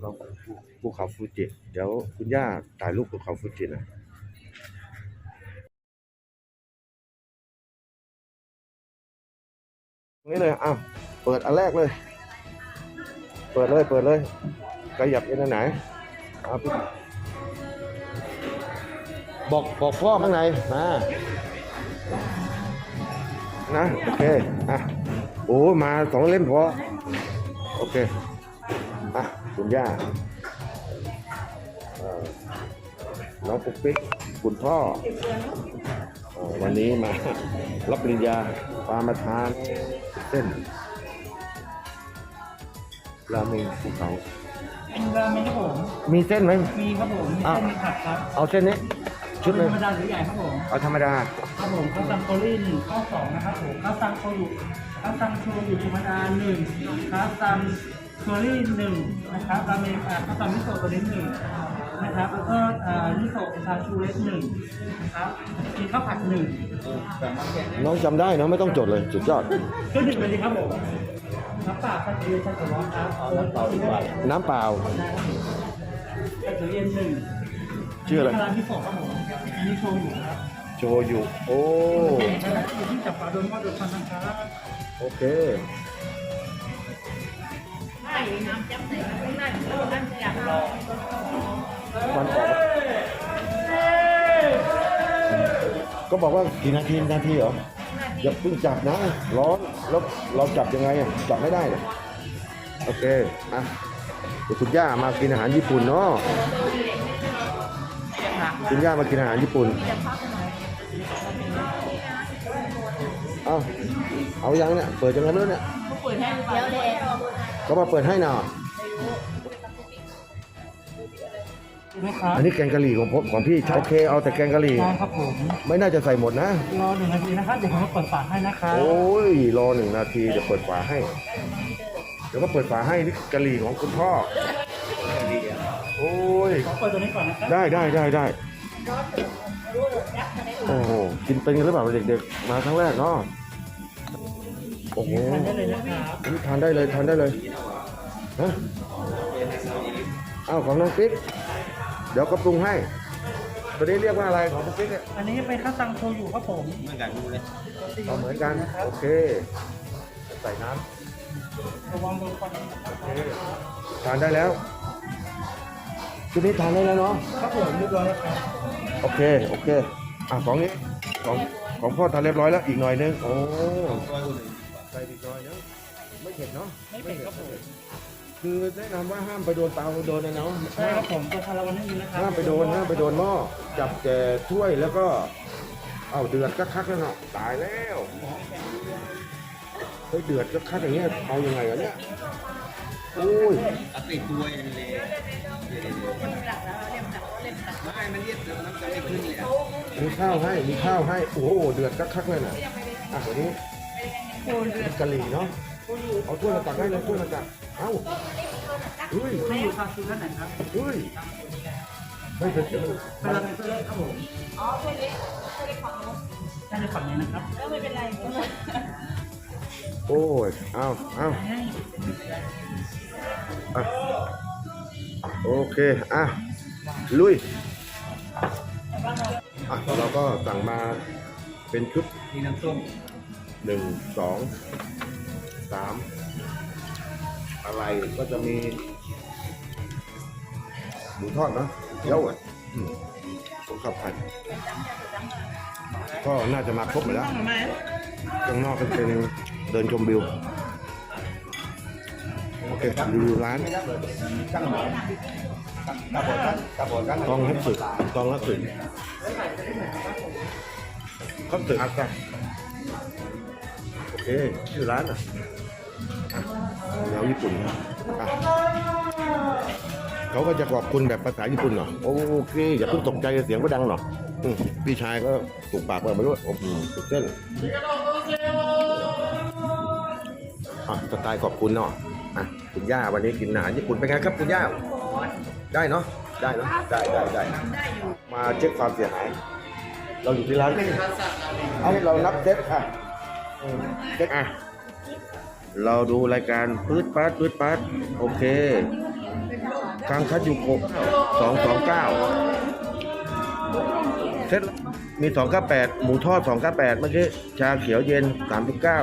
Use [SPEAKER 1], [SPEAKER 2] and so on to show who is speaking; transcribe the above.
[SPEAKER 1] เราภูเขาฟูจิ เดี๋ยวคุณย่าถ่ายรูปภูเขาฟูจิหนะนี่เลยอ้าวเปิดอันแรกเลย เปิดเลย เปิดเลยขยับไปไหนเอาพี่บอกบอกพ่อข้างในมานะ โอเค อะ โอ้ มาสองเล่มพอ โอเค อะคุณย่าเอ่อน้องปุ๊กปิ๊กคุณพ่อเอ่อ วันนี้มารับปริญญาปามาทานเส้นราเมงภูเขา
[SPEAKER 2] เป็นราเมงครับผม
[SPEAKER 1] มีเส้นไหม
[SPEAKER 2] มีครับผมมี
[SPEAKER 1] อะ
[SPEAKER 2] เส้นมีผักครับ
[SPEAKER 1] เอาเส้นนี้ชุดห
[SPEAKER 2] ธร
[SPEAKER 1] นึ่ง
[SPEAKER 2] รมดาหรือใหญ่ครับผม
[SPEAKER 1] เอาธรรมดา
[SPEAKER 2] ครับผมข้าวซังโคลี่หนึ่งข้าวสองนะครับผมข้าวซังโคยุข้าวซังโชยุธรรมดาหนึ่งข้าวซัง เคอรี่หนึ่งนะครับราเมงอ่าข้าวซังมิโซะตัวนี้หนึ่งนะครับ แล้วก็อ่ามิโซะชาชูเล็กหนึ่งครับมีข้าวผัดหนึ่ง
[SPEAKER 1] น้องจำได้เนอะไม่ต้องจดเลยสุดยอด
[SPEAKER 2] ก็หนึ่งเลยดีครับผมน้ำเปล่าคัตเตอร์ชันร้อนครับเอาน้ำเปล่าดีกว่า
[SPEAKER 1] น้ำเปล่า
[SPEAKER 2] คัตเตอร์เย็นหนึ่ง
[SPEAKER 1] ชื่ออะไร
[SPEAKER 2] คารามิโซะครับผมอันนี้โชยุครับ
[SPEAKER 1] โชยุโอ้
[SPEAKER 2] อยู่ที่จับปลาโดนว่าโดนฟันนะครับ
[SPEAKER 1] โอเค มันออกก็บอกว่ากี่นาทีนาทีเหรออย่าเพิ่งจับนะ ร้อนแล้วเราจับยังไงอะจับไม่ได้เลยโอเคอะเดี๋ยวคุณย่ามากินอาหารญี่ปุ่นเนาะคุณย่ามากินอาหารญี่ปุ่นเอาเอายังเนี่ยเปิดยังไงไม่รู้เนี่ย
[SPEAKER 3] เปิดให้เดี๋ยวเลย
[SPEAKER 1] ก็มาเปิดให้หน่อย
[SPEAKER 2] ถูกไหมครับ
[SPEAKER 1] อันนี้แกงกะหรี่ของผมของพี่โอเคเอาแต่แกงกะหรี่
[SPEAKER 2] ได้ครับผม
[SPEAKER 1] ไม่น่าจะใส่หมดนะ
[SPEAKER 2] รอหนึ่งนาทีนะครับ เดี๋ยวผมจะเปิดฝาให้นะครับ
[SPEAKER 1] โอ้ย รอหนึ่งนาทีเดี๋ยวเปิดฝาให้ เดี๋ยวก็เปิดฝาให้นี่กะหรี่ของคุณพ่อ โอ้ย
[SPEAKER 2] ขอเปิดตัวนี้ก่อนนะครับ
[SPEAKER 1] ได้ได้ได้ได้ โอ้โห กินเป็นกันหรือเปล่าเด็กๆ มาครั้งแรกเนาะ โอ้โห
[SPEAKER 2] ทานได้เลยนะครับ
[SPEAKER 1] อันนี้ทานได้เลยทานได้เลยฮะอ้าวของน้องปิ๊ก เดี๋ยวก็ปรุงให้ ตัวนี้เรียกว่าอะไรของน้องปิ๊กเนี่ย
[SPEAKER 2] อันนี้เป็นข้าวตังโชยุครับผม
[SPEAKER 1] เอาเหมือนกัน โอเค ใส่น้ำ
[SPEAKER 2] ระวังโดนฟันนะครับ
[SPEAKER 1] โอเคทานได้แล้วชุดนี้ทานได้แล้วเนาะ
[SPEAKER 2] ครับผมเรียบร้อยแล้วครับ
[SPEAKER 1] โอเค โอเค อะของนี้ของของพ่อทานเรียบร้อยแล้วอีกหน่อยนึง โอ้ ใส่อีกหน่อยนึงไม่เผ็ดเนาะ
[SPEAKER 2] ไม่เผ็ดครับผม
[SPEAKER 1] คือแนะนำว่าห้ามไปโดนเตาโดนนะเนาะ
[SPEAKER 2] ใช่ครับผมตัวคาราวันให้มีนะครับ
[SPEAKER 1] ห้ามไปโดนห้ามไปโดนหม้อจับแต่ถ้วยแล้วก็ เอาเดือดก็คักแล้วเนาะตายแล้วเฮ้ยเดือดก็คักอย่างเงี้ยเอายังไงวะเนี่ยโอ้ย
[SPEAKER 4] อัติดตัวเองเลยไม่มันเรียกน้ำจะไม่ขึ้นเลยอะ
[SPEAKER 1] มีข้าวให้มีข้าวให้โอ้โหเดือดคักๆเลยน่ะอะวันนี้ กะหรี่เนาะเอาถ้วยมาตักให้เลยถ้วยมาตักเอ้าเฮ้ย
[SPEAKER 2] ไม่อยู่คาซูด้านไหนครับ
[SPEAKER 1] เฮ้ยไม่เป็นไร
[SPEAKER 2] เป็นราเมงตัวเล็กครับผม
[SPEAKER 3] อ๋อตัวเล็กตัวเล็กของนุ๊ก
[SPEAKER 2] ได้ในฝั่งนี้นะครับ
[SPEAKER 3] ก็ไม่เป็นไร
[SPEAKER 1] โอ้ยเอาเอาอะโอเค อะ ลุย อะ เราก็สั่งมาเป็นชุด
[SPEAKER 4] มีน้ำส้ม
[SPEAKER 1] หนึ่งสองสามอะไรก็จะมีหมูทอดเนอะเยอะอะอืมผมขับผัดก็น่าจะมาครบหมดแล้วข้างนอกก็เป็นเดินชมวิว โอเครีวิวร้านตองฮัตสึตองฮัตสึฮัตสึอากาโอ เคชื่อร้านอะแนวญี่ปุ่นนะอะเขาก็จะขอบคุณแบบภาษาญี่ปุ่นหน่อยโอเคอย่าเพิ่งตกใจเสียงก็ดังหน่อยอืมพี่ชายก็ถูกปากเปิดมาด้วยโอ้โหสุดเส้นอะสไตล์ขอบคุณเนาะอะคุณย่าวันนี้กินอาหารญี่ปุ่นเป็นไงครับคุณย่าได้เนาะได้เนาะได้ได้ได้มาเช็คความเสียหาย เราอยู่ที่ร้านอันนี้เรานับเซตอะ อืมเซตอะ เราดูรายการปื๊ดปัดปื๊ดปัดโอเคคังคัตยูโกสองสองเก้าเซตมีสองเก้าแปดหมูทอดสองเก้าแปดเมื่อกี้ชาเขียวเย็นสามสิบเก้า